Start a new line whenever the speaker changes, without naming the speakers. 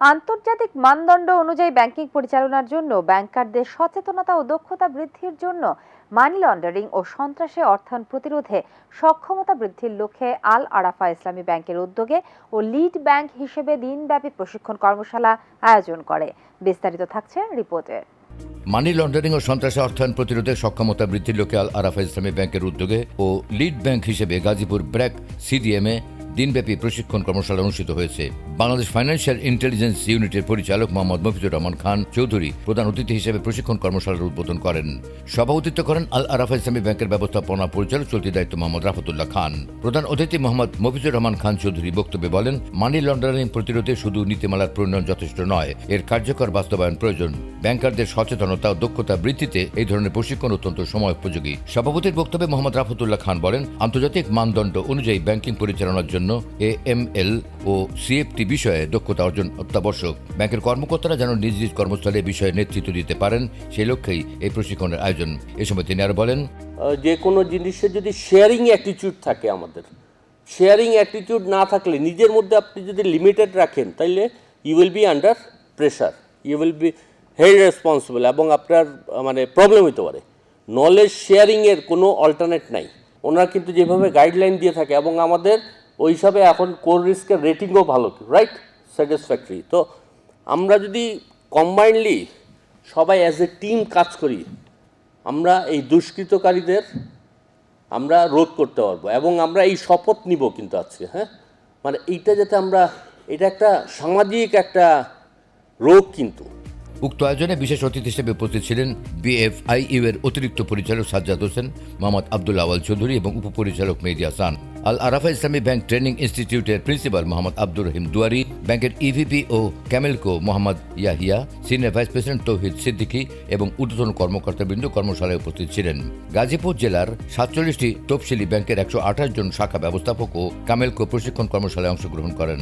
আন্তর্জাতিক মানদণ্ড অনুযায়ী ব্যাংকিং পরিচালনার জন্য ব্যাংকারদের সচেতনতা ও দক্ষতা বৃদ্ধির জন্য মানি লন্ডারিং ও সন্ত্রাসে অর্থায়ন প্রতিরোধে সক্ষমতা বৃদ্ধির লক্ষ্যে আল আরাফা ইসলামী ব্যাংকের উদ্যোগে ও লিড ব্যাংক হিসেবে দিনব্যাপী প্রশিক্ষণ কর্মশালা আয়োজন করে। বিস্তারিত থাকছে রিপোর্টে।
মানি লন্ডারিং ও সন্ত্রাসী অর্থায়ন প্রতিরোধে সক্ষমতা বৃদ্ধির লক্ষ্যে আল আরাফা ইসলামী ব্যাংকের উদ্যোগে ও লিড ব্যাংক হিসেবে গাজীপুর ব্র্যাক সিডিএমে দিনব্যাপী প্রশিক্ষণ কর্মশালা অনুষ্ঠিত হয়েছে। বাংলাদেশ ফাইন্যান্সিয়াল ইন্টেলিজেন্স ইউনিটের পরিচালক মোহাম্মদ মফিজুর রহমান খান চৌধুরী প্রধান অতিথি হিসেবে প্রশিক্ষণ কর্মশালার উদ্বোধন করেন। সভাপতিত্ব করেন আল আরাফা ইসলামী ব্যাংকের ব্যবস্থাপনা পরিচালক চলতি দায়িত্ব মোহাম্মদ রাফতুল্লাহ খান। প্রধান অতিথি মোহাম্মদ মফিজুর রহমান খান চৌধুরী বক্তব্যে বলেন, মানি লন্ডারিং প্রতিরোধে শুধু নীতিমালার প্রণয়ন যথেষ্ট নয়, এর কার্যকর বাস্তবায়ন প্রয়োজন। ব্যাংকারদের সচেতনতা ও দক্ষতা বৃদ্ধিতে এই ধরনের প্রশিক্ষণ অত্যন্ত সময় উপযোগী সভাপতির বক্তব্যে মোহাম্মদ রাফতুল্লাহ খান বলেন, আন্তর্জাতিক মানদণ্ড অনুযায়ী ব্যাংকিং পরিচালনার জন্য A M L O CFT বিষয়ে দক্ষতা অর্জন অত্যাবশ্যক। ব্যাংকের কর্মকর্তারা যেন নিজ নিজ কর্মস্থলে বিষয়ে নেতৃত্ব দিতে পারেন, সেই লক্ষ্যেই এই প্রশিক্ষণের আয়োজন। এ সময় তিনি আরও বলেন
যে কোনো জিনিসের যদি শেয়ারিং অ্যাটিটিউড থাকে আমাদের শেয়ারিং অ্যাটিটিউড না থাকলে, নিজের মধ্যে আপনি যদি লিমিটেড রাখেন, তাইলে you will be under pressure you will be held responsible এবং আপনার মানে প্রবলেম হতে পারে। নলেজ শেয়ারিংয়ের কোনো অল্টারনেট নাই। ওনারা কিন্তু যেভাবে গাইডলাইন দিয়ে থাকে এবং আমাদের ওই হিসাবে এখন কোর রিস্কের রেটিংও ভালো রাইট স্যাটিসফ্যাক্টরি তো আমরা যদি কম্বাইন্ডলি সবাই অ্যাজ এ টিম কাজ করি, আমরা এই দুষ্কৃতকারীদের আমরা রোধ করতে পারব এবং আমরা এই শপথ নিব কিন্তু আজকে হ্যাঁ? মানে এইটা যাতে আমরা, এটা একটা সামাজিক একটা রোগ কিন্তু।
উক্ত আয়োজনে বিশেষ অতিথি হিসেবে উপস্থিত ছিলেন বিএফআইইউ এর অতিরিক্ত পরিচালক সাজ্জাদ হোসেন, মোহাম্মদ আব্দুল আওয়াল চৌধুরী এবং উপপরিচালক মেহেদি হাসান। আল আরাফা ইসলামী ব্যাংক ট্রেনিং ইনস্টিটিউটের প্রিন্সিপাল মোহাম্মদ আব্দুর রহিম দুয়ারি, ব্যাংকের ইভিপি ও CAMLCO Mohammad Yahia, senior vice president Tauhid Siddiqui এবং ঊর্ধ্বতন কর্মকর্তাবৃন্দ কর্মশালায় উপস্থিত ছিলেন। গাজীপুর জেলার সাতচল্লিশটি তফসিলি ব্যাংকের একশো আঠাশ জন শাখা ব্যবস্থাপক ও কামেলকো প্রশিক্ষণ কর্মশালায় অংশগ্রহণ করেন।